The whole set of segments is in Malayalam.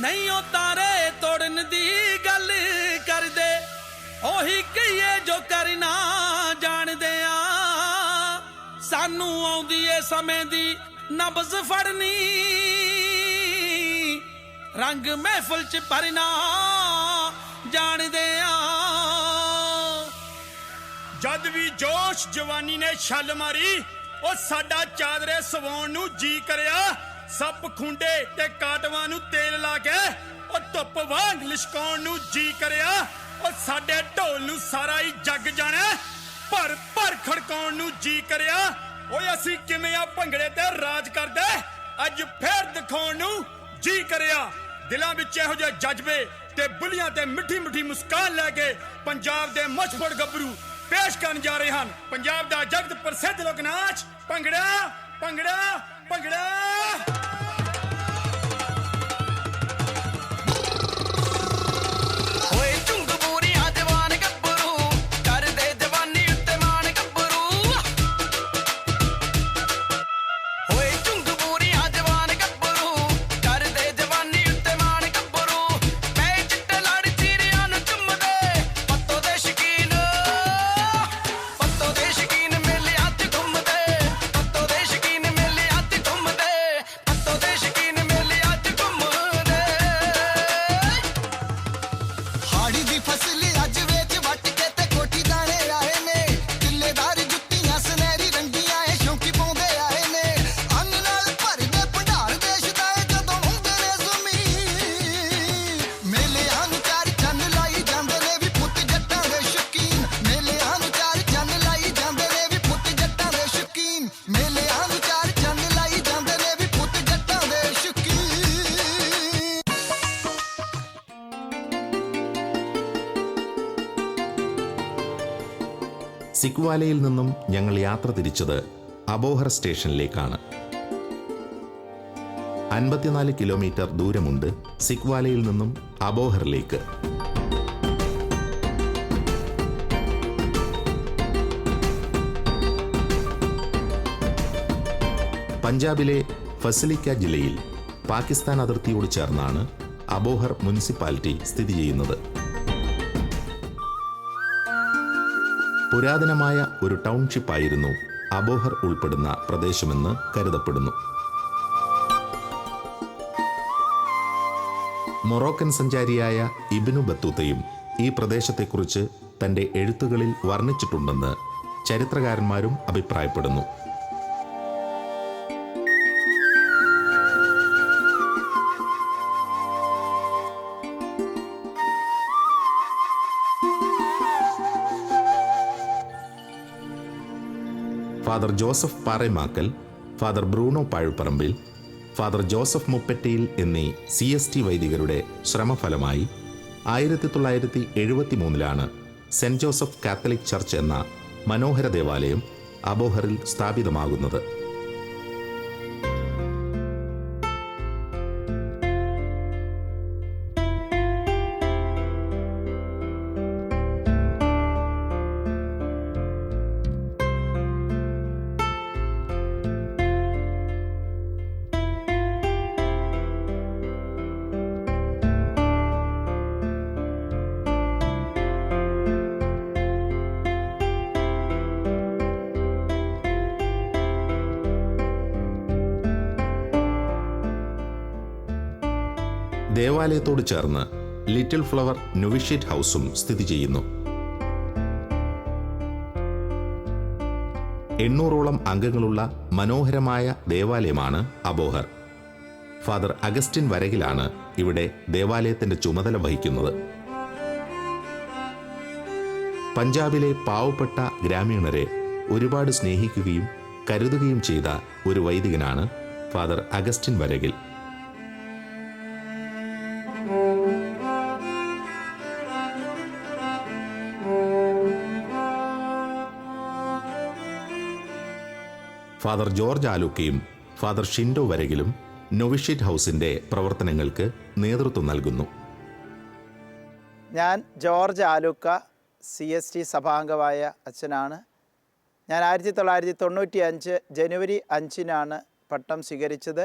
ਨਹੀਂ ਉਹ ਤਾਰੇ ਤੋੜਨ ਦੀ ਗੱਲ ਕਰਦੇ, ਉਹੀ ਕਹੀਏ ਜੋ ਕਰਨਾ ਜਾਣਦੇ ਆ। ਸਾਨੂੰ ਆਉਂਦੀ ਏ ਸਮੇਂ ਦੀ ਨਬਜ਼ ਫੜਨੀ, ਰੰਗ ਮਹਿਫਲ ਚ ਭਰਨਾ ਜਾਣਦੇ ਆ। ਜਦ ਵੀ ਜੋਸ਼ ਜਵਾਨੀ ਨੇ ਛੱਲ ਮਾਰੀ, ਉਹ ਸਾਡਾ ਚਾਦਰੇ ਸਵਾਉਣ ਨੂੰ ਜੀ ਕਰਿਆ। ਸੱਪ ਖੁੰਡੇ ਤੇ ਕਾਟਵਾਂ ਨੂੰ ਤੇਲ ਲਾ ਕੇ ਉਹ ਧੁੱਪ ਵਾਂਗ ਲਿਸ਼ਕਾਉਣ ਨੂੰ ਜੀ ਕਰਿਆ। ਉਹ ਸਾਡੇ ਢੋਲ ਨੂੰ ਸਾਰਾ ਹੀ ਜੱਗ ਜਾਣਾ ਭਰ ਭਰ ਖੜਕਾਉਣ ਨੂੰ ਜੀ ਕਰਿਆ। ਓਏ ਅਸੀਂ ਕਿਵੇਂ ਆ ਭੰਗੜੇ ਤੇ ਰਾਜ ਕਰਦੇ? ਅੱਜ ਫੇਰ ਦਿਖਾਉਣ ਨੂੰ ਜੀ ਕਰਿਆ। ਦਿਲਾਂ ਵਿੱਚ ਇਹੋ ਜਿਹੇ ਜਜ਼ਬੇ ਤੇ ਬੁੱਲੀਆਂ ਤੇ ਮਿੱਠੀ ਮਿੱਠੀ ਮੁਸਕਾਨ ਲੈ ਕੇ ਪੰਜਾਬ ਦੇ ਮੁੱਛਫੜ ਗੱਭਰੂ ਪੇਸ਼ ਕਰਨ ਜਾ ਰਹੇ ਹਨ। ਪੰਜਾਬ ਦਾ ਜਗਤ ਪ੍ਰਸਿੱਧ ਲੋਕ ਨਾਚ। ਭੰਗੜਾ ਭੰਗੜਾ ਭੰਗੜਾ സിക്വാലയിൽ നിന്നും ഞങ്ങൾ യാത്ര തിരിച്ചത് അബോഹർ സ്റ്റേഷനിലേക്കാണ്. അൻപത്തിനാല് കിലോമീറ്റർ ദൂരമുണ്ട് സിക്വാലയിൽ നിന്നും അബോഹറിലേക്ക്. പഞ്ചാബിലെ ഫസലിക്ക ജില്ലയിൽ പാകിസ്ഥാൻ അതിർത്തിയോട് ചേർന്നാണ് അബോഹർ മുനിസിപ്പാലിറ്റി സ്ഥിതി ചെയ്യുന്നത്. പുരാതനമായ ഒരു ടൗൺഷിപ്പായിരുന്നു അബോഹർ ഉൾപ്പെടുന്ന പ്രദേശമെന്ന് കരുതപ്പെടുന്നു. മൊറോക്കൻ സഞ്ചാരിയായ ഇബിനു ബത്തൂത്തയും ഈ പ്രദേശത്തെക്കുറിച്ച് തന്റെ എഴുത്തുകളിൽ വർണിച്ചിട്ടുണ്ടെന്ന് ചരിത്രകാരന്മാരും അഭിപ്രായപ്പെടുന്നു. Father Joseph Paremakkal father Bruno Pazhupparambil father Joseph Muppattayil എന്നീ സി എസ് ടി വൈദികരുടെ ശ്രമഫലമായി ആയിരത്തി തൊള്ളായിരത്തി എഴുപത്തി മൂന്നിലാണ് സെന്റ് ജോസഫ് കാത്തലിക് ചർച്ച് എന്ന മനോഹര ദേവാലയം അബോഹറിൽ സ്ഥാപിതമാകുന്നത്. ദേവാലയത്തോട് ചേർന്ന് ലിറ്റിൽ ഫ്ലവർ നുവിഷ്യറ്റ് ഹൗസും സ്ഥിതി ചെയ്യുന്നു. എണ്ണൂറോളം അംഗങ്ങളുള്ള മനോഹരമായ ദേവാലയമാണ് അബോഹർ. ഫാദർ അഗസ്റ്റിൻ വരകിലാണ് ഇവിടെ ദേവാലയത്തിന്റെ ചുമതല വഹിക്കുന്നത്. പഞ്ചാബിലെ പാവപ്പെട്ട ഗ്രാമീണരെ ഒരുപാട് സ്നേഹിക്കുകയും കരുതുകയും ചെയ്ത ഒരു വൈദികനാണ് father Augustine Varakil. Father George ആലൂക്കയും father Shindo വരകിലും നൊവിഷിറ്റ് ഹൗസിന്റെ പ്രവർത്തനങ്ങൾക്ക് നേതൃത്വം നൽകുന്നു. ഞാൻ George Aluka C S T സഭാംഗമായ അച്ഛനാണ്. ഞാൻ ആയിരത്തി തൊള്ളായിരത്തി തൊണ്ണൂറ്റി അഞ്ച് ജനുവരി അഞ്ചിനാണ് പട്ടം സ്വീകരിച്ചത്.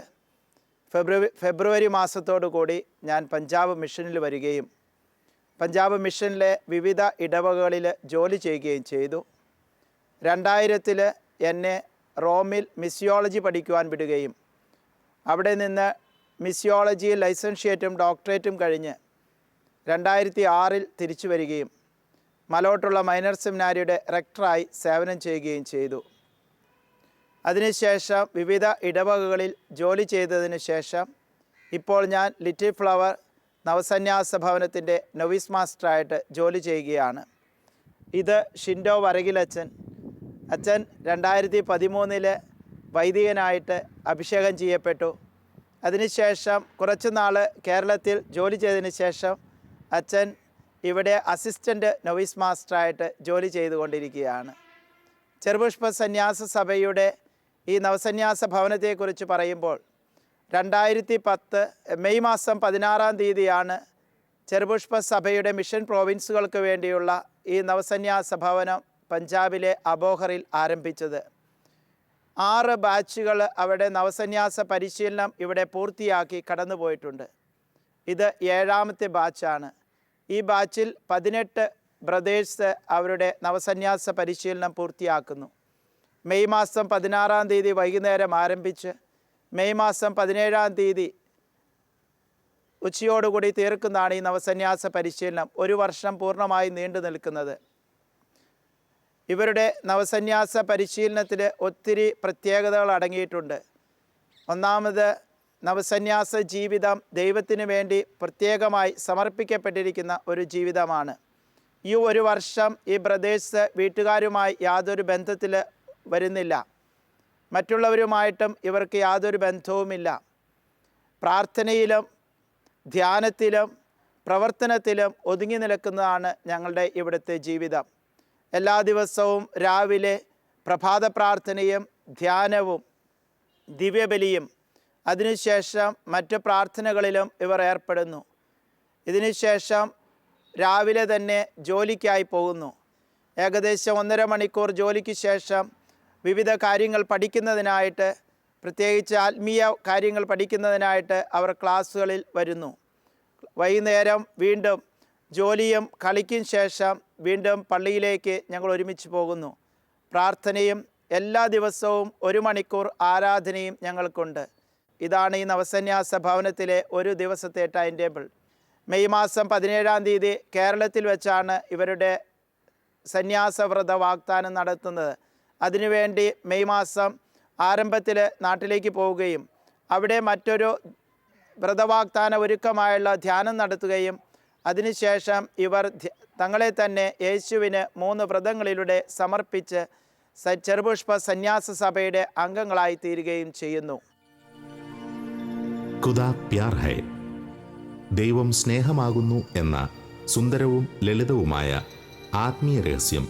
ഫെബ്രുവരി ഫെബ്രുവരി മാസത്തോടു കൂടി ഞാൻ പഞ്ചാബ് മിഷനിൽ വരികയും പഞ്ചാബ് മിഷനിലെ വിവിധ ഇടവകകളിൽ ജോലി ചെയ്യുകയും ചെയ്തു. രണ്ടായിരത്തിൽ എന്നെ റോമിൽ മിസിയോളജി പഠിക്കുവാൻ വിടുകയും അവിടെ നിന്ന് മിസിയോളജിയിൽ ലൈസൻഷിയേറ്റും ഡോക്ടറേറ്റും കഴിഞ്ഞ് രണ്ടായിരത്തി ആറിൽ തിരിച്ചു വരികയും മലോട്ടുള്ള മൈനർ സെമിനാരിയുടെ റെക്ടറായി സേവനം ചെയ്യുകയും ചെയ്തു. അതിനുശേഷം വിവിധ ഇടവകകളിൽ ജോലി ചെയ്തതിന് ശേഷം ഇപ്പോൾ ഞാൻ ലിറ്റിൽ ഫ്ലവർ നവസന്യാസ ഭവനത്തിന്റെ നൊവീസ് മാസ്റ്ററായിട്ട് ജോലി ചെയ്യുകയാണ്. ഇത് ഷിൻഡോ വരകിലച്ചൻ അച്ഛൻ രണ്ടായിരത്തി പതിമൂന്നിൽ വൈദികനായിട്ട് അഭിഷേകം ചെയ്യപ്പെട്ടു. അതിനുശേഷം കുറച്ച് നാൾ കേരളത്തിൽ ജോലി ചെയ്തതിന് ശേഷം അച്ഛൻ ഇവിടെ അസിസ്റ്റന്റ് നൊവീസ് മാസ്റ്ററായിട്ട് ജോലി ചെയ്തുകൊണ്ടിരിക്കുകയാണ്. ചെറുപുഷ്പ സന്യാസ സഭയുടെ ഈ നവസന്യാസ ഭവനത്തെക്കുറിച്ച് പറയുമ്പോൾ രണ്ടായിരത്തി പത്ത് മെയ് മാസം പതിനാറാം തീയതിയാണ് ചെറുപുഷ്പ സഭയുടെ മിഷൻ പ്രോവിൻസുകൾക്ക് വേണ്ടിയുള്ള ഈ നവസന്യാസ ഭവനം പഞ്ചാബിലെ അബോഹറിൽ ആരംഭിച്ചത്. ആറ് ബാച്ചുകൾ അവിടെ നവസന്യാസ പരിശീലനം ഇവിടെ പൂർത്തിയാക്കി കടന്നുപോയിട്ടുണ്ട്. ഇത് ഏഴാമത്തെ ബാച്ചാണ്. ഈ ബാച്ചിൽ പതിനെട്ട് ബ്രദേഴ്സ് അവരുടെ നവസന്യാസ പരിശീലനം പൂർത്തിയാക്കുന്നു. മെയ് മാസം പതിനാറാം തീയതി വൈകുന്നേരം ആരംഭിച്ച് മെയ് മാസം പതിനേഴാം തീയതി ഉച്ചയോടുകൂടി തീർക്കുന്നതാണ് ഈ നവസന്യാസ പരിശീലനം. ഒരു വർഷം പൂർണമായി നീണ്ടു നിൽക്കുന്നത്. ഇവരുടെ നവസന്യാസ പരിശീലനത്തിൽ ഒത്തിരി പ്രത്യേകതകൾ അടങ്ങിയിട്ടുണ്ട്. ഒന്നാമത് നവസന്യാസ ജീവിതം ദൈവത്തിന് വേണ്ടി പ്രത്യേകമായി സമർപ്പിക്കപ്പെട്ടിരിക്കുന്ന ഒരു ജീവിതമാണ്. ഈ ഒരു വർഷം ഈ ബ്രദേഴ്സ് വീട്ടുകാരുമായി യാതൊരു ബന്ധത്തിൽ വരുന്നില്ല. മറ്റുള്ളവരുമായിട്ടും ഇവർക്ക് യാതൊരു ബന്ധവുമില്ല. പ്രാർത്ഥനയിലും ധ്യാനത്തിലും പ്രവർത്തനത്തിലും ഒതുങ്ങി നിൽക്കുന്നതാണ് ഞങ്ങളുടെ ഇവിടുത്തെ ജീവിതം. എല്ലാ ദിവസവും രാവിലെ പ്രഭാത പ്രാർത്ഥനയും ധ്യാനവും ദിവ്യബലിയും. അതിനുശേഷം മറ്റ് പ്രാർത്ഥനകളിലും ഇവർ ഏർപ്പെടുന്നു. ഇതിനുശേഷം രാവിലെ തന്നെ ജോലിക്കായി പോകുന്നു. ഏകദേശം ഒന്നര മണിക്കൂർ ജോലിക്ക് ശേഷം വിവിധ കാര്യങ്ങൾ പഠിക്കുന്നതിനായിട്ട് പ്രത്യേകിച്ച് ആത്മീയ കാര്യങ്ങൾ പഠിക്കുന്നതിനായിട്ട് അവർ ക്ലാസ്സുകളിൽ വരുന്നു. വൈകുന്നേരം വീണ്ടും ജോലിയും കളിക്കും ശേഷം വീണ്ടും പള്ളിയിലേക്ക് ഞങ്ങൾ ഒരുമിച്ച് പോകുന്നു. പ്രാർത്ഥനയും എല്ലാ ദിവസവും ഒരു മണിക്കൂർ ആരാധനയും ഞങ്ങൾക്കുണ്ട്. ഇതാണ് ഈ നവസന്യാസ ഭവനത്തിലെ ഒരു ദിവസത്തെ ടൈം ടേബിൾ മെയ് മാസം പതിനേഴാം തീയതി കേരളത്തിൽ വെച്ചാണ് ഇവരുടെ സന്യാസവ്രത വാഗ്ദാനം നടത്തുന്നത്. അതിനുവേണ്ടി മെയ് മാസം ആരംഭത്തിൽ നാട്ടിലേക്ക് പോവുകയും അവിടെ മറ്റൊരു വ്രതവാഗ്ദാന ഒരുക്കമായുള്ള ധ്യാനം നടത്തുകയും അതിനുശേഷം ഇവർ തങ്ങളെ തന്നെ യേശുവിന് മൂന്ന് വ്രതങ്ങളിലൂടെ സമർപ്പിച്ച് ചെറുപുഷ്പ സന്യാസ സഭയുടെ അംഗങ്ങളായി തീരുകയും ചെയ്യുന്നു. ദൈവം സ്നേഹമാകുന്നു എന്ന സുന്ദരവും ലളിതവുമായ ആത്മീയ രഹസ്യം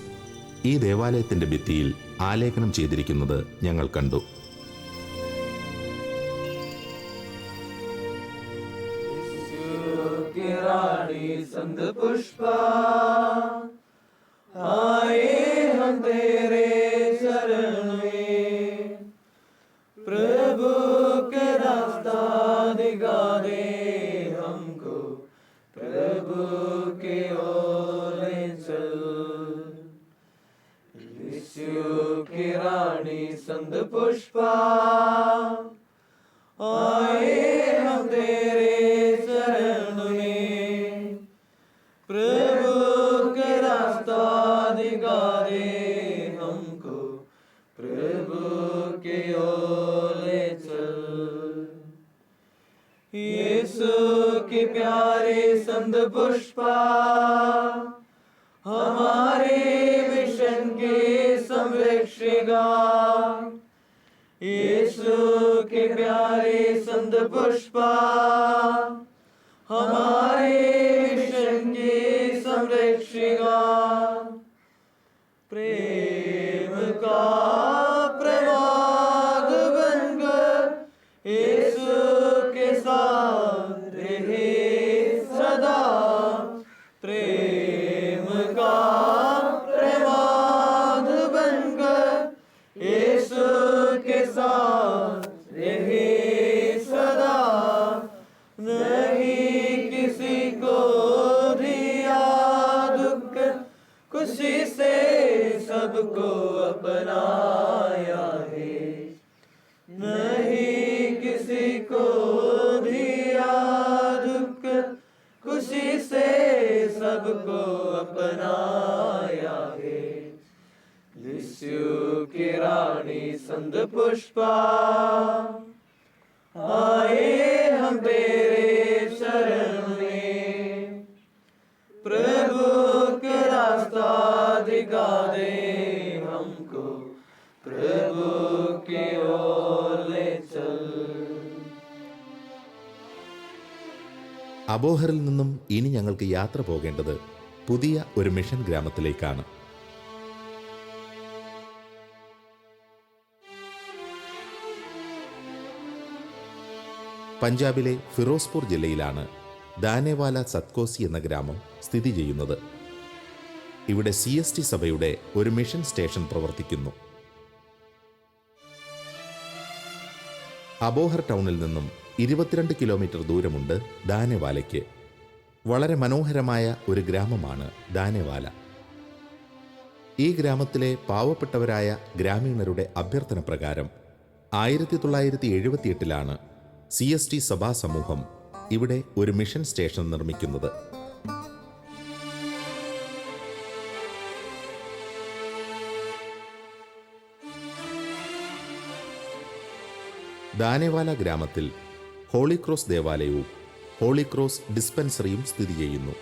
ഈ ദേവാലയത്തിന്റെ ഭിത്തിയിൽ ആലേഖനം ചെയ്തിരിക്കുന്നത് ഞങ്ങൾ കണ്ടു. संग पुष्पा। आए हम तेरे शरण में। प्रभु के रास्ता दिखा दे हमको। प्रभु के ओले चल। के रानी संत पुष्पा। पुष्पा। हमारे मिशन की संरक्षिका। यीशु की प्यारी संत पुष्पा। हमारे मिशन की संरक्षिका। प्रेम का प्रवाद बनकर दिखा दे हमको प्रभु की ओर ले चल അബോഹറിൽ നിന്നും ഇനി ഞങ്ങൾക്ക് യാത്ര പോകേണ്ടത് പുതിയ ഒരു മിഷൻ ഗ്രാമത്തിലേക്കാണ് പഞ്ചാബിലെ ഫിറോസ്പൂർ ജില്ലയിലാണ് ദാനേവാല സത്കോസി എന്ന ഗ്രാമം സ്ഥിതി ചെയ്യുന്നത് ഇവിടെ സി എസ് ടി സഭയുടെ ഒരു മിഷൻ സ്റ്റേഷൻ പ്രവർത്തിക്കുന്നു. അബോഹർ ടൗണിൽ നിന്നും ഇരുപത്തിരണ്ട് കിലോമീറ്റർ ദൂരമുണ്ട് ദാനേവാലയ്ക്ക്. വളരെ മനോഹരമായ ഒരു ഗ്രാമമാണ് ദാനേവാല. ഈ ഗ്രാമത്തിലെ പാവപ്പെട്ടവരായ ഗ്രാമീണരുടെ അഭ്യർത്ഥന പ്രകാരം ആയിരത്തി തൊള്ളായിരത്തി എഴുപത്തിയെട്ടിലാണ് സി എസ് ടി സഭാ സമൂഹം ഇവിടെ ഒരു മിഷൻ സ്റ്റേഷൻ നിർമ്മിക്കുന്നത്. ദാനേവാല ഗ്രാമത്തിൽ ഹോളി ക്രോസ് ദേവാലയവും ഹോളി ക്രോസ് ഡിസ്പെൻസറിയും സ്ഥിതി ചെയ്യുന്നു.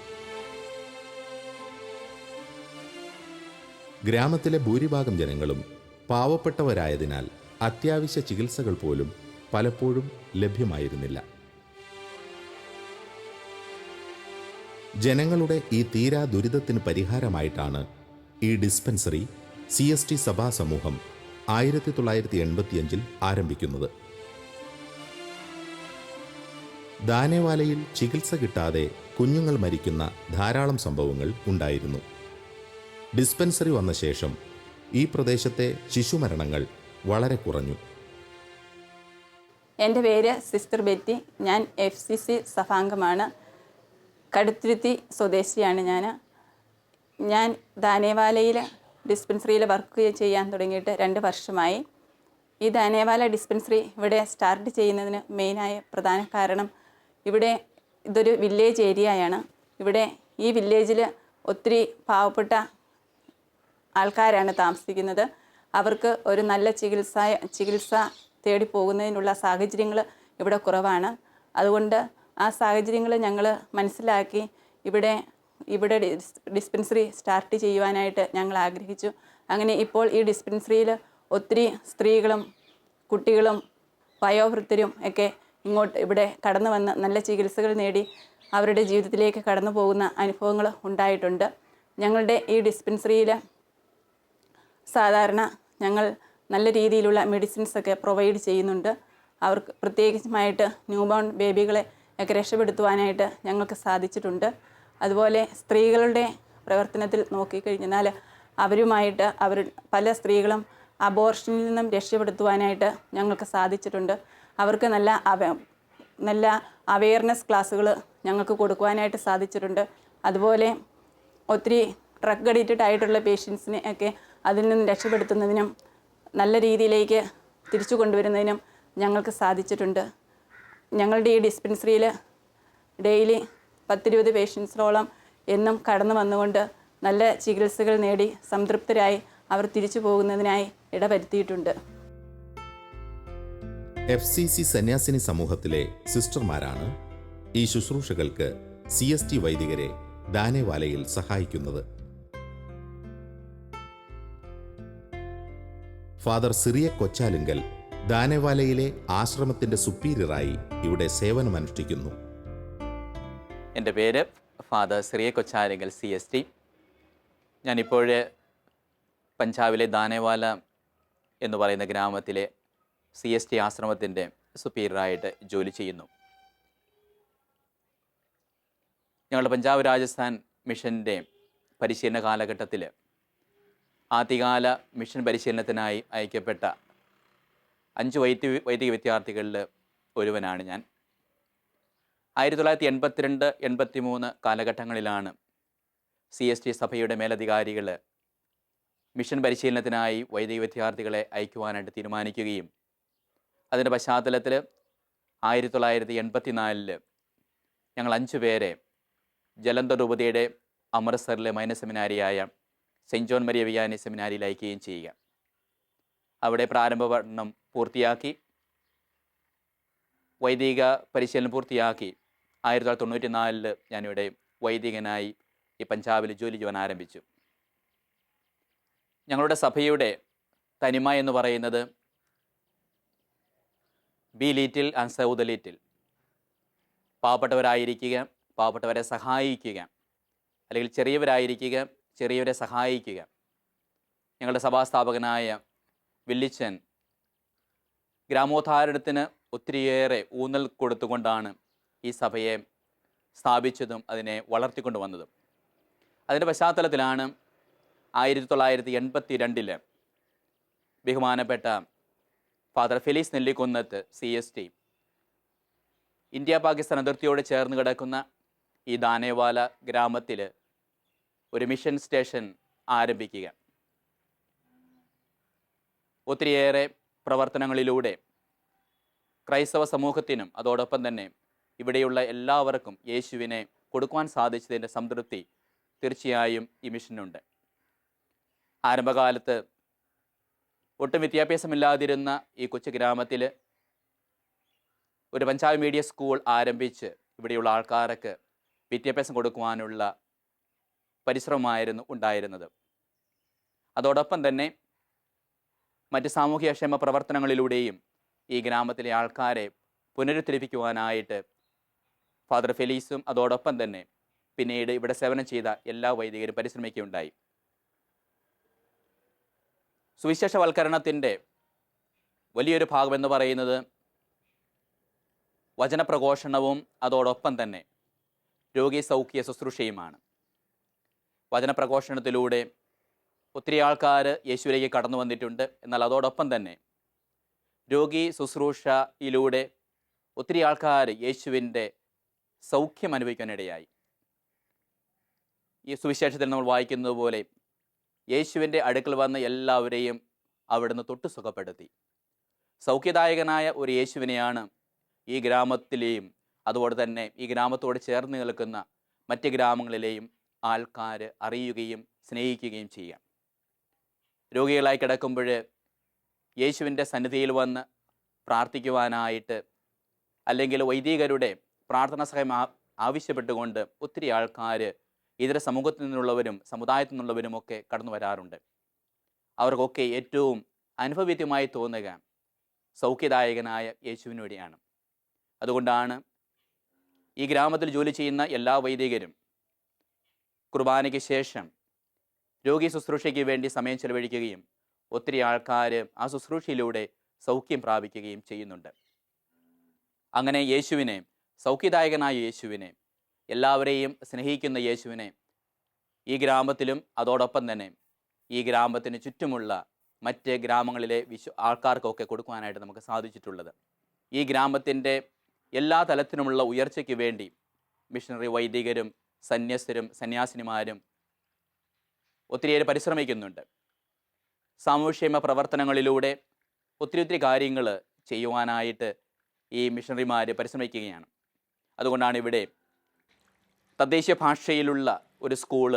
ഗ്രാമത്തിലെ ഭൂരിഭാഗം ജനങ്ങളും പാവപ്പെട്ടവരായതിനാൽ അത്യാവശ്യ ചികിത്സകൾ പോലും പലപ്പോഴും ലഭ്യമായിരുന്നില്ല. ജനങ്ങളുടെ ഈ തീരാ ദുരിതത്തിന് പരിഹാരമായിട്ടാണ് ഈ ഡിസ്പെൻസറി സി എസ് ടി സഭാ സമൂഹം ആയിരത്തി തൊള്ളായിരത്തി എൺപത്തിയഞ്ചിൽ ആരംഭിക്കുന്നത്. ദാനേവാലയിൽ ചികിത്സ കിട്ടാതെ കുഞ്ഞുങ്ങൾ മരിക്കുന്ന ധാരാളം സംഭവങ്ങൾ ഉണ്ടായിരുന്നു. ഡിസ്പെൻസറി വന്ന ശേഷം ഈ പ്രദേശത്തെ ശിശുമരണങ്ങൾ വളരെ കുറഞ്ഞു. എന്റെ പേര് സിസ്റ്റർ ബെറ്റി. ഞാൻ എഫ് സി സി സഭാംഗമാണ്. കടുത്തുരുത്തി സ്വദേശിയാണ് ഞാൻ. ഞാൻ ദാനേവാലയിൽ ഡിസ്പെൻസറിയിൽ വർക്ക് ചെയ്യാൻ തുടങ്ങിയിട്ട് രണ്ട് വർഷമായി. ഈ ദാനേവാല ഡിസ്പെൻസറി ഇവിടെ സ്റ്റാർട്ട് ചെയ്യുന്നതിന് മെയിനായ പ്രധാന കാരണം ഇവിടെ ഇതൊരു വില്ലേജ് ഏരിയയാണ് ഇവിടെ ഈ വില്ലേജിൽ ഒത്തിരി പാവപ്പെട്ട ആൾക്കാരാണ് താമസിക്കുന്നത്. അവർക്ക് ഒരു നല്ല ചികിത്സ ചികിത്സ തേടി പോകുന്നതിനുള്ള സാഹചര്യങ്ങൾ ഇവിടെ കുറവാണ്. അതുകൊണ്ട് ആ സാഹചര്യങ്ങൾ ഞങ്ങൾ മനസ്സിലാക്കി ഇവിടെ ഇവിടെ ഡിസ്പെൻസറി സ്റ്റാർട്ട് ചെയ്യുവാനായിട്ട് ഞങ്ങൾ ആഗ്രഹിച്ചു. അങ്ങനെ ഇപ്പോൾ ഈ ഡിസ്പെൻസറിയിൽ ഒത്തിരി സ്ത്രീകളും കുട്ടികളും വയോവൃദ്ധരും ഒക്കെ ഇങ്ങോട്ട് ഇവിടെ കടന്നു വന്ന് നല്ല ചികിത്സകൾ നേടി അവരുടെ ജീവിതത്തിലേക്ക് കടന്നു പോകുന്ന അനുഭവങ്ങൾ ഉണ്ടായിട്ടുണ്ട്. ഞങ്ങളുടെ ഈ ഡിസ്പെൻസറിയിൽ സാധാരണ ഞങ്ങൾ നല്ല രീതിയിലുള്ള മെഡിസിൻസൊക്കെ പ്രൊവൈഡ് ചെയ്യുന്നുണ്ട്. അവർക്ക് പ്രത്യേകിച്ചുമായിട്ട് ന്യൂബോൺ ബേബികളെ ഒക്കെ രക്ഷപ്പെടുത്തുവാനായിട്ട് ഞങ്ങൾക്ക് സാധിച്ചിട്ടുണ്ട്. അതുപോലെ സ്ത്രീകളുടെ പ്രവർത്തനത്തിൽ നോക്കിക്കഴിഞ്ഞാൽ അവരുമായിട്ട് അവർ പല സ്ത്രീകളും അബോർഷനിൽ നിന്നും രക്ഷപ്പെടുത്തുവാനായിട്ട് ഞങ്ങൾക്ക് സാധിച്ചിട്ടുണ്ട്. അവർക്ക് നല്ല അവ നല്ല അവെയർനെസ് ക്ലാസ്സുകൾ ഞങ്ങൾക്ക് കൊടുക്കുവാനായിട്ട് സാധിച്ചിട്ടുണ്ട്. അതുപോലെ ഒത്തിരി ഡ്രഗ് അഡിക്റ്റഡ് ആയിട്ടുള്ള പേഷ്യൻസിനെ ഒക്കെ അതിൽ നിന്ന് രക്ഷപ്പെടുത്തുന്നതിനും നല്ല രീതിയിലേക്ക് തിരിച്ചു കൊണ്ടുവരുന്നതിനും ഞങ്ങൾക്ക് സാധിച്ചിട്ടുണ്ട്. ഞങ്ങളുടെ ഈ ഡിസ്പെൻസറിയിൽ ഡെയിലി പത്തിരുപത് പേഷ്യൻസിനോളം എന്നും കടന്നു വന്നുകൊണ്ട് നല്ല ചികിത്സകൾ നേടി സംതൃപ്തരായി അവർ തിരിച്ചു പോകുന്നതിനായി ഇടവരുത്തിയിട്ടുണ്ട്. എഫ് സി സി സന്യാസിനി സമൂഹത്തിലെ സിസ്റ്റർമാരാണ് ഈ ശുശ്രൂഷകൾക്ക് സി എസ് ടി വൈദികരെ ദാനേവാലയിൽ സഹായിക്കുന്നത്. ഫാദർ സിറിയ കൊച്ചാലുങ്കൽ ദാനേവാലയിലെ ആശ്രമത്തിന്റെ സുപ്പീരിയറായി ഇവിടെ സേവനമനുഷ്ഠിക്കുന്നു. എന്റെ പേര് father Syria കൊച്ചാലിങ്കൽ C S T. ഞാനിപ്പോൾ പഞ്ചാബിലെ ദാനേവാല എന്ന് പറയുന്ന ഗ്രാമത്തിലെ സി എസ് ടി ആശ്രമത്തിന്റെ സുപ്പീരിയറായിട്ട് ജോലി ചെയ്യുന്നു. ഞങ്ങളുടെ പഞ്ചാബ് രാജസ്ഥാൻ മിഷന്റെ പരിശീലന കാലഘട്ടത്തിൽ ആദ്യകാല മിഷൻ പരിശീലനത്തിനായി അയക്കപ്പെട്ട അഞ്ച് വൈദ്യ വൈദിക വിദ്യാർത്ഥികളിൽ ഒരുവനാണ് ഞാൻ. ആയിരത്തി തൊള്ളായിരത്തി എൺപത്തിരണ്ട് എൺപത്തി മൂന്ന് കാലഘട്ടങ്ങളിലാണ് സി എസ് ടി സഭയുടെ മേലധികാരികൾ മിഷൻ പരിശീലനത്തിനായി വൈദിക വിദ്യാർത്ഥികളെ അയക്കുവാനായിട്ട് തീരുമാനിക്കുകയും അതിന്റെ പശ്ചാത്തലത്തിൽ ആയിരത്തി തൊള്ളായിരത്തി എൺപത്തി നാലിൽ ഞങ്ങൾ അഞ്ച് പേരെ ജലന്ധർ രൂപതയുടെ അമൃത്സറിലെ മൈന സെമിനാരിയായ സെന്റ് ജോൺ മരിയ വിയാനി സെമിനാരിയിൽ അയക്കുകയും ചെയ്യുക. അവിടെ പ്രാരംഭ പഠനം പൂർത്തിയാക്കി വൈദിക പരിശീലനം പൂർത്തിയാക്കി ആയിരത്തി തൊള്ളായിരത്തി തൊണ്ണൂറ്റി നാലിൽ ഞാനിവിടെ വൈദികനായി ഈ പഞ്ചാബിൽ ജോലി ചെയ്യാൻ ആരംഭിച്ചു. ഞങ്ങളുടെ സഭയുടെ തനിമ എന്ന് പറയുന്നത് ബി ലീറ്റിൽ ആൻഡ് സൗദ് ലീറ്റിൽ പാവപ്പെട്ടവരായിരിക്കുക പാവപ്പെട്ടവരെ സഹായിക്കുക. അല്ലെങ്കിൽ ചെറിയവരായിരിക്കുക ചെറിയവരെ സഹായിക്കുക. ഞങ്ങളുടെ സഭാസ്ഥാപകനായ വില്ലിച്ചൻ ഗ്രാമോദ്ധാരണത്തിന് ഒത്തിരിയേറെ ഊന്നൽ കൊടുത്തുകൊണ്ടാണ് ഈ സഭയെ സ്ഥാപിച്ചതും അതിനെ വളർത്തിക്കൊണ്ടു വന്നതും അതിന്റെ പശ്ചാത്തലത്തിലാണ് ആയിരത്തി തൊള്ളായിരത്തി എൺപത്തി രണ്ടിൽ ബഹുമാനപ്പെട്ട father ഫെലീസ് Nellikunnath C S T India Pakistan അതിർത്തിയോട് ചേർന്ന് കിടക്കുന്ന ഈ ദാനേവാല ഗ്രാമത്തിൽ ഒരു മിഷൻ സ്റ്റേഷൻ ആരംഭിക്കുക. ഒത്തിരിയേറെ പ്രവർത്തനങ്ങളിലൂടെ ക്രൈസ്തവ സമൂഹത്തിനും അതോടൊപ്പം തന്നെ ഇവിടെയുള്ള എല്ലാവർക്കും യേശുവിനെ കൊടുക്കുവാൻ സാധിച്ചതിന്റെ സംതൃപ്തി തീർച്ചയായും ഈ മിഷനുണ്ട്. ആരംഭകാലത്ത് ഒട്ടും വിദ്യാഭ്യാസമില്ലാതിരുന്ന ഈ കൊച്ചു ഗ്രാമത്തിൽ ഒരു പഞ്ചാബ് മീഡിയ സ്കൂൾ ആരംഭിച്ച് ഇവിടെയുള്ള ആൾക്കാർക്ക് വിദ്യാഭ്യാസം കൊടുക്കുവാനുള്ള പരിശ്രമമായിരുന്നു ഉണ്ടായിരുന്നത്. അതോടൊപ്പം തന്നെ മറ്റ് സാമൂഹ്യക്ഷേമ പ്രവർത്തനങ്ങളിലൂടെയും ഈ ഗ്രാമത്തിലെ ആൾക്കാരെ പുനരുദ്ധരിപ്പിക്കുവാനായിട്ട് ഫാദർ ഫെലീസും അതോടൊപ്പം തന്നെ പിന്നീട് ഇവിടെ സേവനം ചെയ്ത എല്ലാ വൈദികരും പരിശ്രമിക്കുകയുണ്ടായി. സുവിശേഷവൽക്കരണത്തിന്റെ വലിയൊരു ഭാഗം എന്ന് പറയുന്നത് വചനപ്രഘോഷണവും അതോടൊപ്പം തന്നെ രോഗി സൗഖ്യ ശുശ്രൂഷയുമാണ്. വചനപ്രഘോഷണത്തിലൂടെ ഒത്തിരി ആൾക്കാർ യേശുവിലേക്ക് കടന്നു വന്നിട്ടുണ്ട്. എന്നാൽ അതോടൊപ്പം തന്നെ രോഗി ശുശ്രൂഷയിലൂടെ ഒത്തിരി ആൾക്കാർ യേശുവിന്റെ സൗഖ്യം അനുഭവിക്കാനിടയായി. ഈ സുവിശേഷത്തിൽ നമ്മൾ വായിക്കുന്നത് പോലെ യേശുവിന്റെ അടുക്കൽ വന്ന എല്ലാവരെയും അവിടുന്ന് തൊട്ട് സുഖപ്പെടുത്തി. സൗഖ്യദായകനായ ഒരു യേശുവിനെയാണ് ഈ ഗ്രാമത്തിലെയും അതുപോലെ തന്നെ ഈ ഗ്രാമത്തോട് ചേർന്ന് നിൽക്കുന്ന മറ്റ് ഗ്രാമങ്ങളിലെയും ആൾക്കാർ അറിയുകയും സ്നേഹിക്കുകയും ചെയ്യാം. രോഗികളായി കിടക്കുമ്പോൾ യേശുവിന്റെ സന്നിധിയിൽ വന്ന് പ്രാർത്ഥിക്കുവാനായിട്ട് അല്ലെങ്കിൽ വൈദികരുടെ പ്രാർത്ഥന സഹായം ആവശ്യപ്പെട്ടുകൊണ്ട് ഒത്തിരി ആൾക്കാർ ഇതര സമൂഹത്തിൽ നിന്നുള്ളവരും സമുദായത്തിൽ നിന്നുള്ളവരും ഒക്കെ കടന്നു വരാറുണ്ട്. അവർക്കൊക്കെ ഏറ്റവും അനുഭവ്യത്യമായി തോന്നുക സൗഖ്യദായകനായ യേശുവിന് അതുകൊണ്ടാണ് ഈ ഗ്രാമത്തിൽ ജോലി ചെയ്യുന്ന എല്ലാ വൈദികരും കുർബാനയ്ക്ക് ശേഷം രോഗി ശുശ്രൂഷയ്ക്ക് വേണ്ടി സമയം ചെലവഴിക്കുകയും ഒത്തിരി ആൾക്കാർ ആ ശുശ്രൂഷയിലൂടെ സൗഖ്യം പ്രാപിക്കുകയും ചെയ്യുന്നുണ്ട്. അങ്ങനെ യേശുവിനെ സൗഖ്യദായകനായ യേശുവിനെ എല്ലാവരെയും സ്നേഹിക്കുന്ന യേശുവിനെ ഈ ഗ്രാമത്തിലും അതോടൊപ്പം തന്നെ ഈ ഗ്രാമത്തിന് ചുറ്റുമുള്ള മറ്റ് ഗ്രാമങ്ങളിലെ വിശ്വ ആൾക്കാർക്കൊക്കെ കൊടുക്കുവാനായിട്ട് നമുക്ക് സാധിച്ചിട്ടുള്ളത്. ഈ ഗ്രാമത്തിന്റെ എല്ലാ തലത്തിലുമുള്ള ഉയർച്ചയ്ക്ക് വേണ്ടി മിഷണറി വൈദികരും സന്യസ്തരും സന്യാസിനിമാരും ഒത്തിരിയേറെ പരിശ്രമിക്കുന്നുണ്ട്. സാമൂഹ്യക്ഷേമ പ്രവർത്തനങ്ങളിലൂടെ ഒത്തിരി ഒത്തിരി കാര്യങ്ങൾ ചെയ്യുവാനായിട്ട് ഈ മിഷണറിമാർ പരിശ്രമിക്കുകയാണ്. അതുകൊണ്ടാണ് ഇവിടെ തദ്ദേശീയ ഭാഷയിലുള്ള ഒരു സ്കൂൾ.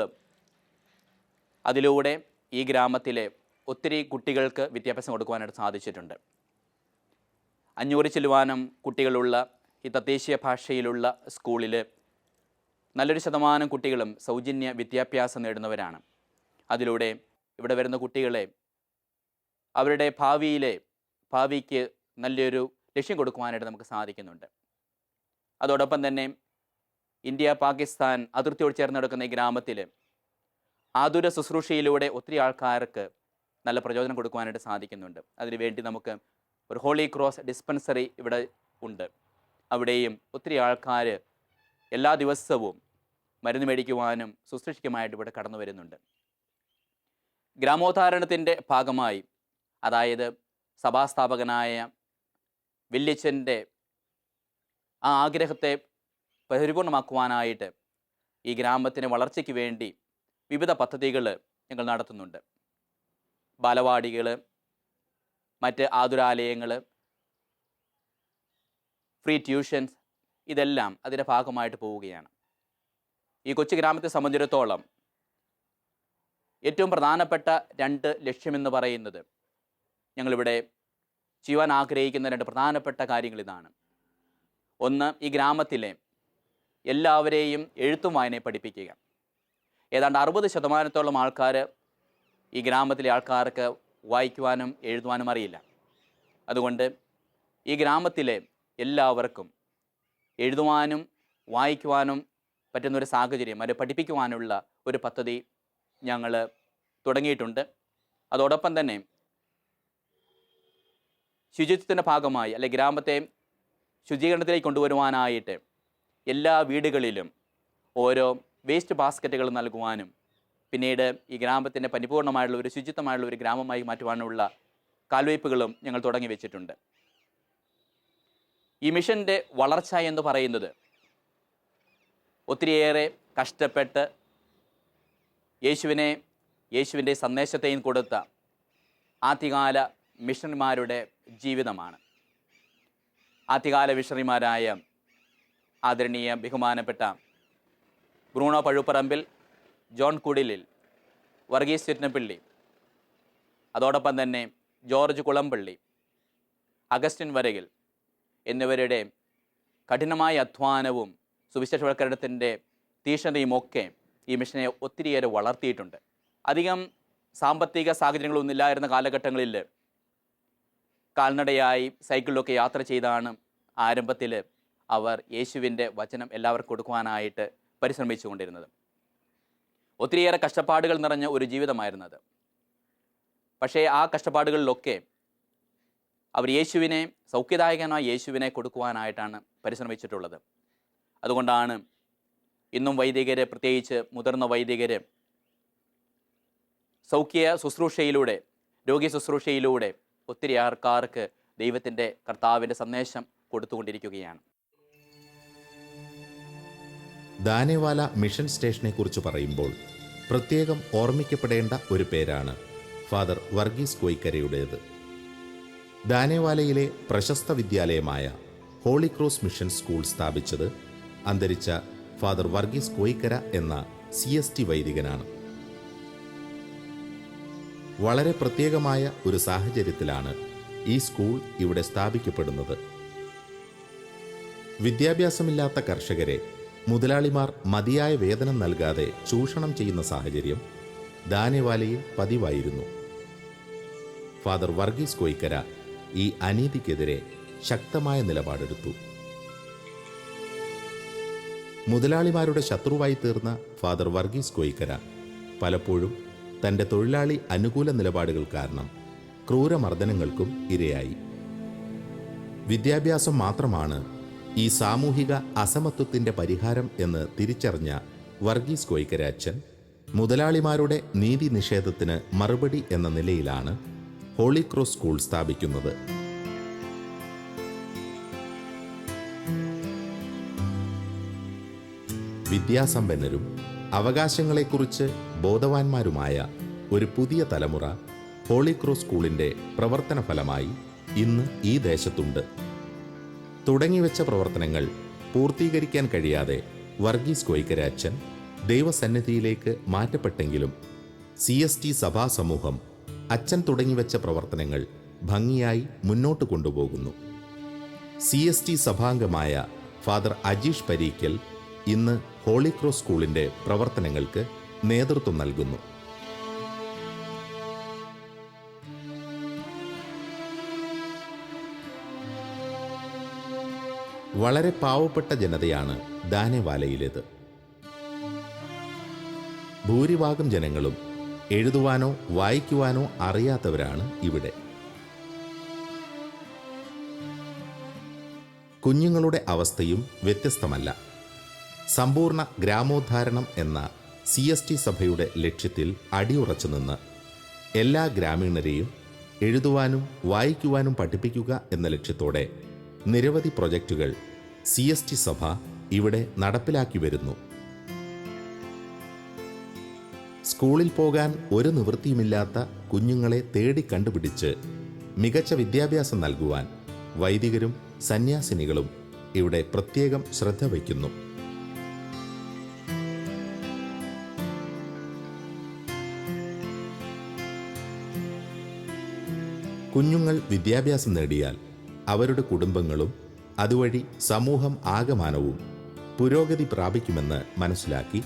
അതിലൂടെ ഈ ഗ്രാമത്തിലെ ഒത്തിരി കുട്ടികൾക്ക് വിദ്യാഭ്യാസം കൊടുക്കുവാനായിട്ട് സാധിച്ചിട്ടുണ്ട്. അഞ്ഞൂറ് ചെല്ലുവാനും കുട്ടികളുള്ള ഈ തദ്ദേശീയ ഭാഷയിലുള്ള സ്കൂളിൽ നല്ലൊരു ശതമാനം കുട്ടികളും സൗജന്യ വിദ്യാഭ്യാസം നേടുന്നവരാണ്. അതിലൂടെ ഇവിടെ വരുന്ന കുട്ടികളെ അവരുടെ ഭാവിയിലെ ഭാവിക്ക് നല്ലൊരു ലക്ഷ്യം കൊടുക്കുവാനായിട്ട് നമുക്ക് സാധിക്കുന്നുണ്ട്. അതോടൊപ്പം തന്നെ ഇന്ത്യ പാകിസ്ഥാൻ അതിർത്തിയോട് ചേർന്ന് നടക്കുന്ന ഈ ഗ്രാമത്തിൽ ആതുര ശുശ്രൂഷയിലൂടെ ഒത്തിരി ആൾക്കാർക്ക് നല്ല പ്രചോദനം കൊടുക്കുവാനായിട്ട് സാധിക്കുന്നുണ്ട്. അതിനുവേണ്ടി നമുക്ക് ഒരു ഹോളി ക്രോസ് ഡിസ്പെൻസറി ഇവിടെ ഉണ്ട്. അവിടെയും ഒത്തിരി ആൾക്കാർ എല്ലാ ദിവസവും മരുന്ന് മേടിക്കുവാനും ശുശ്രൂഷിക്കുമായിട്ട് ഇവിടെ കടന്നു വരുന്നുണ്ട്. ഗ്രാമോദ്ധാരണത്തിന്റെ ഭാഗമായി അതായത് സഭാസ്ഥാപകനായ വില്യച്ചന്റെ ആ ആഗ്രഹത്തെ പരിപൂർണമാക്കുവാനായിട്ട് ഈ ഗ്രാമത്തിന്റെ വളർച്ചയ്ക്ക് വേണ്ടി വിവിധ പദ്ധതികൾ ഞങ്ങൾ നടത്തുന്നുണ്ട്. ബാലവാടികൾ മറ്റ് ആതുരാലയങ്ങൾ ഫ്രീ ട്യൂഷൻസ് ഇതെല്ലാം അതിന്റെ ഭാഗമായിട്ട് പോവുകയാണ്. ഈ കൊച്ചു ഗ്രാമത്തെ സംബന്ധിച്ചിടത്തോളം ഏറ്റവും പ്രധാനപ്പെട്ട രണ്ട് ലക്ഷ്യമെന്ന് പറയുന്നത് ഞങ്ങളിവിടെ ചെയ്യുവാൻ ആഗ്രഹിക്കുന്ന രണ്ട് പ്രധാനപ്പെട്ട കാര്യങ്ങൾ ഇതാണ്. ഒന്ന് ഈ ഗ്രാമത്തിലെ എല്ലാവരെയും എഴുത്തും വായനയെ പഠിപ്പിക്കുക. ഏതാണ്ട് അറുപത് ശതമാനത്തോളം ആൾക്കാർ ഈ ഗ്രാമത്തിലെ ആൾക്കാർക്ക് വായിക്കുവാനും എഴുതുവാനും അറിയില്ല. അതുകൊണ്ട് ഈ ഗ്രാമത്തിലെ എല്ലാവർക്കും എഴുതുവാനും വായിക്കുവാനും പറ്റുന്നൊരു സാഹചര്യം അവരെ പഠിപ്പിക്കുവാനുള്ള ഒരു പദ്ധതി ഞങ്ങൾ തുടങ്ങിയിട്ടുണ്ട്. അതോടൊപ്പം തന്നെ ശുചിത്വത്തിന്റെ ഭാഗമായി അല്ലെ ഗ്രാമത്തെ ശുചീകരണത്തിലേക്ക് കൊണ്ടുവരുവാനായിട്ട് എല്ലാ വീടുകളിലും ഓരോ വേസ്റ്റ് ബാസ്ക്കറ്റുകൾ നൽകുവാനും പിന്നീട് ഈ ഗ്രാമത്തിന്റെ പരിപൂർണമായുള്ള ഒരു ശുചിത്വമായുള്ള ഒരു ഗ്രാമമായി മാറ്റുവാനുള്ള കാൽവയ്പ്പുകളും ഞങ്ങൾ തുടങ്ങി വെച്ചിട്ടുണ്ട്. ഈ മിഷന്റെ വളർച്ച എന്ന് പറയുന്നത് ഒത്തിരിയേറെ കഷ്ടപ്പെട്ട് യേശുവിനെ യേശുവിന്റെ സന്ദേശത്തെയും കൊടുത്ത ആദ്യകാല മിഷണറിമാരുടെ ജീവിതമാണ്. ആദ്യകാല മിഷണറിമാരായ ആദരണീയ ബഹുമാനപ്പെട്ട ബ്രൂണോ പഴുപ്പറമ്പിൽ ജോൺ കുടിലിൽ വർഗീസ് ചിരുനപ്പള്ളി അതോടൊപ്പം തന്നെ ജോർജ് കുളമ്പള്ളി അഗസ്റ്റിൻ വരകിൽ എന്നിവരുടെ കഠിനമായ അധ്വാനവും സുവിശേഷവൽക്കരണത്തിന്റെ തീഷ്ണതയും ഒക്കെ ഈ മിഷനെ ഒത്തിരിയേറെ വളർത്തിയിട്ടുണ്ട്. അധികം സാമ്പത്തിക സാഹചര്യങ്ങളൊന്നും ഇല്ലായിരുന്ന കാലഘട്ടങ്ങളിൽ കാൽനടയായി സൈക്കിളിലൊക്കെ യാത്ര ചെയ്താണ് ആരംഭത്തിൽ അവർ യേശുവിന്റെ വചനം എല്ലാവർക്കും കൊടുക്കുവാനായിട്ട് പരിശ്രമിച്ചു കൊണ്ടിരുന്നത് ഒത്തിരിയേറെ കഷ്ടപ്പാടുകൾ നിറഞ്ഞ ഒരു ജീവിതമായിരുന്നത്. പക്ഷേ ആ കഷ്ടപ്പാടുകളിലൊക്കെ അവർ യേശുവിനെ സൗഖ്യദായകനായ യേശുവിനെ കൊടുക്കുവാനായിട്ടാണ് പരിശ്രമിച്ചിട്ടുള്ളത്. അതുകൊണ്ടാണ് ഇന്നും വൈദികരെ പ്രത്യേകിച്ച് മുതിർന്ന വൈദികരെ സൗഖ്യ ശുശ്രൂഷയിലൂടെ രോഗി ശുശ്രൂഷയിലൂടെ ഒത്തിരി ആൾക്കാർക്ക് ദൈവത്തിന്റെ കർത്താവിന്റെ സന്ദേശം കൊടുത്തുകൊണ്ടിരിക്കുകയാണ്. ദാനേവാല മിഷൻ സ്റ്റേഷനെക്കുറിച്ച് പറയുമ്പോൾ പ്രത്യേകം ഓർമ്മിക്കപ്പെടേണ്ട ഒരു പേരാണ് ഫാദർ വർഗീസ് കോയിക്കരയുടേത്. ദാനേവാലയിലെ പ്രശസ്ത വിദ്യാലയമായ ഹോളി ക്രോസ് മിഷൻ സ്കൂൾ സ്ഥാപിച്ചത് അന്തരിച്ച ഫാദർ വർഗീസ് കോയിക്കര എന്ന സി എസ് ടി വൈദികനാണ്. വളരെ പ്രത്യേകമായ ഒരു സാഹചര്യത്തിലാണ് ഈ സ്കൂൾ ഇവിടെ സ്ഥാപിക്കപ്പെടുന്നത്. വിദ്യാഭ്യാസമില്ലാത്ത കർഷകരെ മുതലാളിമാർ മതിയായ വേതനം നൽകാതെ ചൂഷണം ചെയ്യുന്ന സാഹചര്യം ദാനേവാലയിൽ പതിവായിരുന്നു. ഫാദർ വർഗീസ് കോയിക്കര ഈ അനീതിക്കെതിരെ ശക്തമായ നിലപാടെടുത്തു. മുതലാളിമാരുടെ ശത്രുവായി തീർന്ന ഫാദർ വർഗീസ് കോയിക്കര പലപ്പോഴും തന്റെ തൊഴിലാളി അനുകൂല നിലപാടുകൾ കാരണം ക്രൂരമർദ്ദനങ്ങൾക്കും ഇരയായി. വിദ്യാഭ്യാസം മാത്രമാണ് ഈ സാമൂഹിക അസമത്വത്തിന്റെ പരിഹാരം എന്ന് തിരിച്ചറിഞ്ഞ വർഗീസ് കൊയ്ക്കരാച്ചൻ മുതലാളിമാരുടെ നീതി നിഷേധത്തിന് മറുപടി എന്ന നിലയിലാണ് ഹോളി ക്രോസ് സ്കൂൾ സ്ഥാപിക്കുന്നത്. വിദ്യാസമ്പന്നരും അവകാശങ്ങളെക്കുറിച്ച് ബോധവാന്മാരുമായ ഒരു പുതിയ തലമുറ ഹോളി ക്രോസ് സ്കൂളിന്റെ പ്രവർത്തന ഫലമായി ഇന്ന് ഈ ദേശത്തുണ്ട്. തുടങ്ങിവെച്ച പ്രവർത്തനങ്ങൾ പൂർത്തീകരിക്കാൻ കഴിയാതെ വർഗീസ് കോയിക്കരാച്ചൻ ദൈവസന്നിധിയിലേക്ക് മാറ്റപ്പെട്ടെങ്കിലും സി എസ് ടി സഭാ സമൂഹം അച്ഛൻ തുടങ്ങിവെച്ച പ്രവർത്തനങ്ങൾ ഭംഗിയായി മുന്നോട്ട് കൊണ്ടുപോകുന്നു. സി എസ് ടി സഭാംഗമായ ഫാദർ അജീഷ് പരീക്കൽ ഇന്ന് ഹോളിക്രോസ് സ്കൂളിന്റെ പ്രവർത്തനങ്ങൾക്ക് നേതൃത്വം നൽകുന്നു. വളരെ പാവപ്പെട്ട ജനതയാണ് ദാനവാലയിലേത് ഭൂരിഭാഗം ജനങ്ങളും എഴുതുവാനോ വായിക്കുവാനോ അറിയാത്തവരാണ് ഇവിടെ. കുഞ്ഞുങ്ങളുടെ അവസ്ഥയും വ്യത്യസ്തമല്ല. സമ്പൂർണ ഗ്രാമോദ്ധാരണം എന്ന സി എസ് ടി സഭയുടെ ലക്ഷ്യത്തിൽ അടിയുറച്ചു നിന്ന് എല്ലാ ഗ്രാമീണരെയും എഴുതുവാനും വായിക്കുവാനും പഠിപ്പിക്കുക എന്ന ലക്ഷ്യത്തോടെ നിരവധി പ്രൊജക്റ്റുകൾ സി എസ് ടി സഭ ഇവിടെ നടപ്പിലാക്കി വരുന്നു. സ്കൂളിൽ പോകാൻ ഒരു നിവൃത്തിയുമില്ലാത്ത കുഞ്ഞുങ്ങളെ തേടി കണ്ടുപിടിച്ച് മികച്ച വിദ്യാഭ്യാസം നൽകുവാൻ വൈദികരും സന്യാസിനികളും ഇവിടെ പ്രത്യേകം ശ്രദ്ധ വയ്ക്കുന്നു. കുഞ്ഞുങ്ങൾ വിദ്യാഭ്യാസം നേടിയാൽ അവരുടെ കുടുംബങ്ങളും അതുവഴി സമൂഹം ആകമാനവും പുരോഗതി പ്രാപിക്കുമെന്ന് മനസ്സിലാക്കി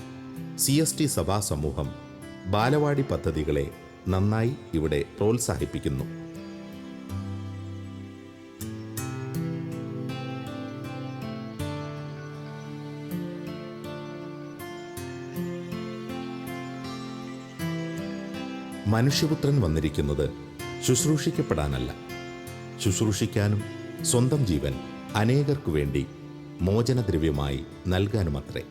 സി എസ് ടി സഭാ സമൂഹം ബാലവാടി പദ്ധതികളെ നന്നായി ഇവിടെ പ്രോത്സാഹിപ്പിക്കുന്നു. മനുഷ്യപുത്രൻ വന്നിരിക്കുന്നത് ശുശ്രൂഷിക്കപ്പെടാനല്ല. ശുശ്രൂഷിക്കാനും സ്വന്തം ജീവൻ അനേകർക്കു വേണ്ടി മോചനദ്രവ്യമായി നൽകാനുമത്രേ.